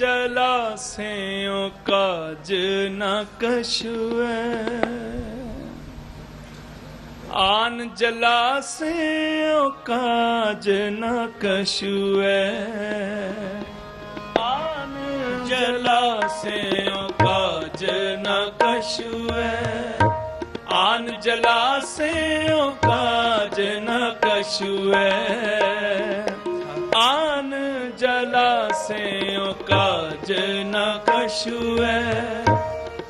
ਜਲਾਸਿਓ ਕਾਜ ਨ ਕਛੁਐ ਆਨ ਜਲਾਸਿਓ ਕਾਜ ਨ ਕਛੁਐ ਆਨ ਜਲਾਸਿਓ ਕਾਜ ਨ ਕਛੁਐ ਆਨ ਜਲਾਸਿਓ ਕਾਜ ਨ ਕਛੁਐ ਆਨ ਜਲਾਸਿਓ ਕਾਜ ਨ ਕਛੁਐ।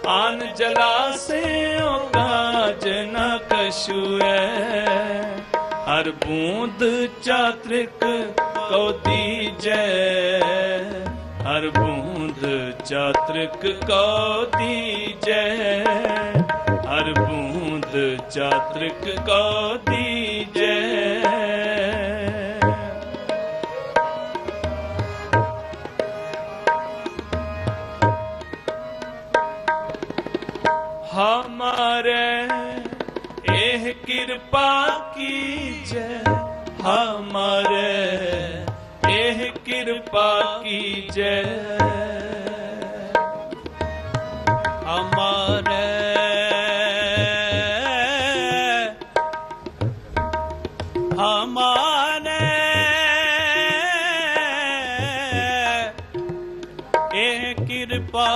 ਆਨ ਜਲਾਸਿਓ ਕਾਜ ਨ ਕਛੁਐ। ਹਰ ਬੂੰਦ ਚਾਤ੍ਰਿਕ ਕੋ ਦੀਜੈ। ਹਰ ਬੂੰਦ ਚਾਤ੍ਰਿਕ ਕੋ ਦੀਜੈ। ਹਰ ਬੂੰਦ ਚਾਤ੍ਰਿਕ ਕੋ ਦੀਜੈ। हमारे एह कृपा कीजय हमारे एह कृपा कीजय हमारे हमारे एह कृपा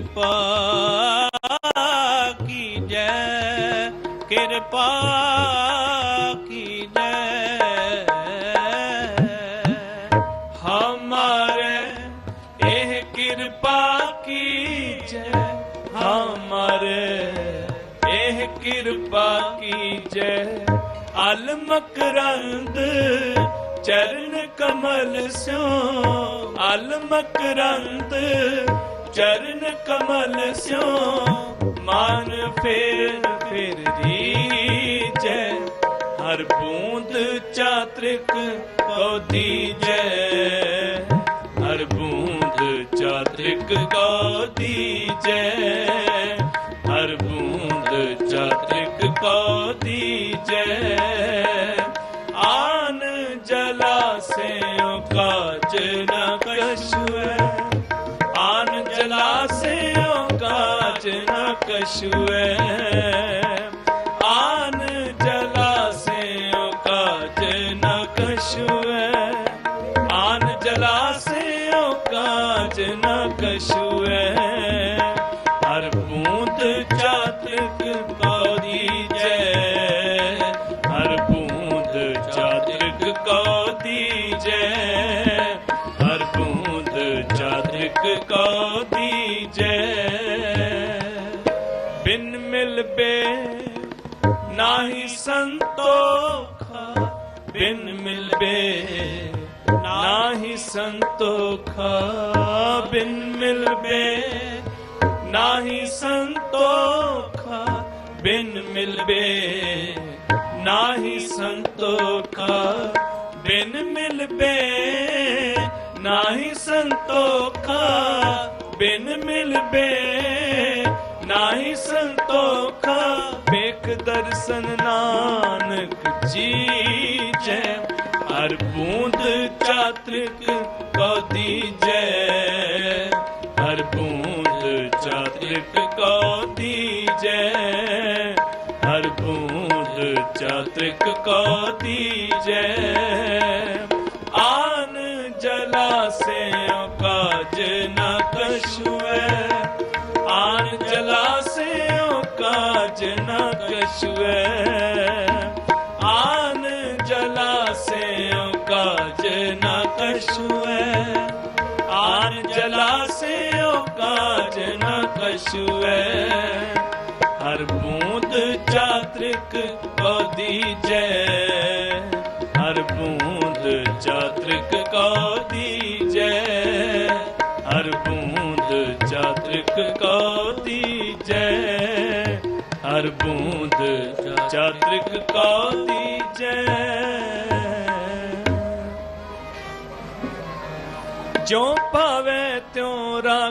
ਕਿਰਪਾ ਕੀਜੈ ਕਿਰਪਾ ਕੀਜੈ। ਹਮਾਰੇ ਇਹ ਕਿਰਪਾ ਕੀਜੈ, ਹਮਾਰੇ ਇਹ ਕਿਰਪਾ ਕੀਜੈ। ਅਲ ਮਕਰੰਦ ਚਰਨ ਕਮਲ ਸਿਓ ਅਲ ਮਕਰੰਦ ਚਰਨ ਕਮਲ ਸਿਓ ਮਨ ਫੇਰ ਫੇਰ ਰੀਜੈ ਹਰ ਬੂੰਦ ਚਾਤ੍ਰਿਕ ਕੋ ਦੀਜੈ। ਹਰ ਬੂੰਦ ਚਾਤ੍ਰਿਕ ਕੋ ਦੀਜੈ। ਹਰ ਬੂੰਦ ਚਾਤ੍ਰਿਕ ਕੋ ਦੀਜੈ। ਆਨ ਜਲਾਸਿਓ ਕਾਜ ਨ ਕਛੁਐ। ਕਛੁਐ ਆਨ ਜਲਾਸਿਓ ਕਾਜ ਨ ਕਛੁਐ ਆਨ ਜਲਾਸਿਓ ਕਾਜ ਨ ਕਛੁਐ ਬਿਨ ਮਿਲਬੇ ਨਾਹੀ ਸੰਤੋਖਾ ਬਿਨ ਮਿਲਬੇ ਨਾਹੀ ਸੰਤੋਖਾ ਬਿਨ ਮਿਲਬੇ ਨਾਹੀ ਸੰਤੋਖਾ ਬਿਨ ਮਿਲਬੇ ਨਾਹੀ ਸੰਤੋਖਾ ਬਿਨ ਮਿਲਬੇ ਨਾਹੀ ਸੰਤੋਖਾ ਬਿਨ ਮਿਲਬੇ ਨਾਹੀ ਸੰਤੋਖਾ, ਵੇਖ ਦਰਸ਼ਨ ਨਾਨਕ ਜੀਜੈ ਹਰ ਬੂੰਦ ਚਾਤ੍ਰਿਕ ਕੋ ਦੀਜੈ। ਹਰ ਬੂੰਦ ਚਾਤ੍ਰਿਕ ਕੋ ਦੀਜੈ। ਹਰ ਬੂੰਦ ਚਾਤ੍ਰਿਕ ਕੋ ਦੀਜੈ। ਆਨ ਜਲਾਸਿਓ ਕਾਜ ਨ ਨ ਕਛੁਐ ਆਨ ਜਲਾਸਿਓ ਕਾਜ ਨ ਕਛੁਐ ਹਰ ਬੂੰਦ ਚਾਤ੍ਰਿਕ ਕੋ ਦੀਜੈ ਹਰ ਬੂੰਦ ਚਾਤ੍ਰਿਕ ਕੋ ਦੀਜੈ ਹਰ ਬੂੰਦ ਚਾਤ੍ਰਿਕ ਕੋ ਦੀਜੈ ਹਰ ਬੂੰਦ ਚਾਤ੍ਰਿਕ ਕੋ ਦੀਜੈ ਜੋ ਭਾਵੇ ਤਿਉ ਰਾ